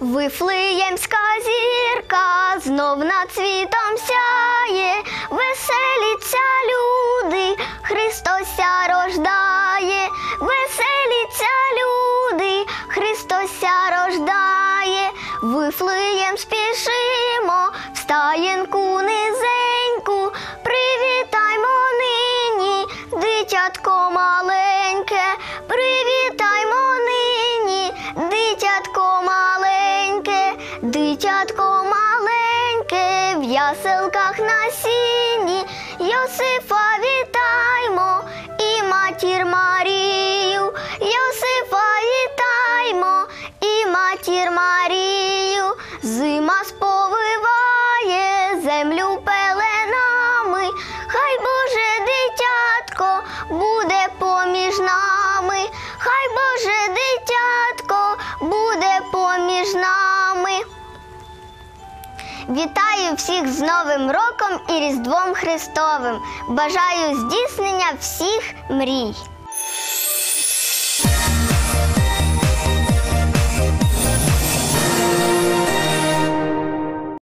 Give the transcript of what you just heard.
Вифлеємська зірка знов над світом сяє, веселіться люди, Христося рождає, веселіться люди, Христося рождає, Вифлеєм спішимо, в стаєнку низеньку, дитятко маленьке, в яселках на сіні, Йосифа вітаймо і матір Марію, Йосифа вітаймо і матір Марію, зима сповиває землю пеленами, хай Боже дитятко буде поміж нами, хай Боже дитятко буде поміж нами. Вітаю всіх з Новим роком і Різдвом Христовим. Бажаю здійснення всіх мрій.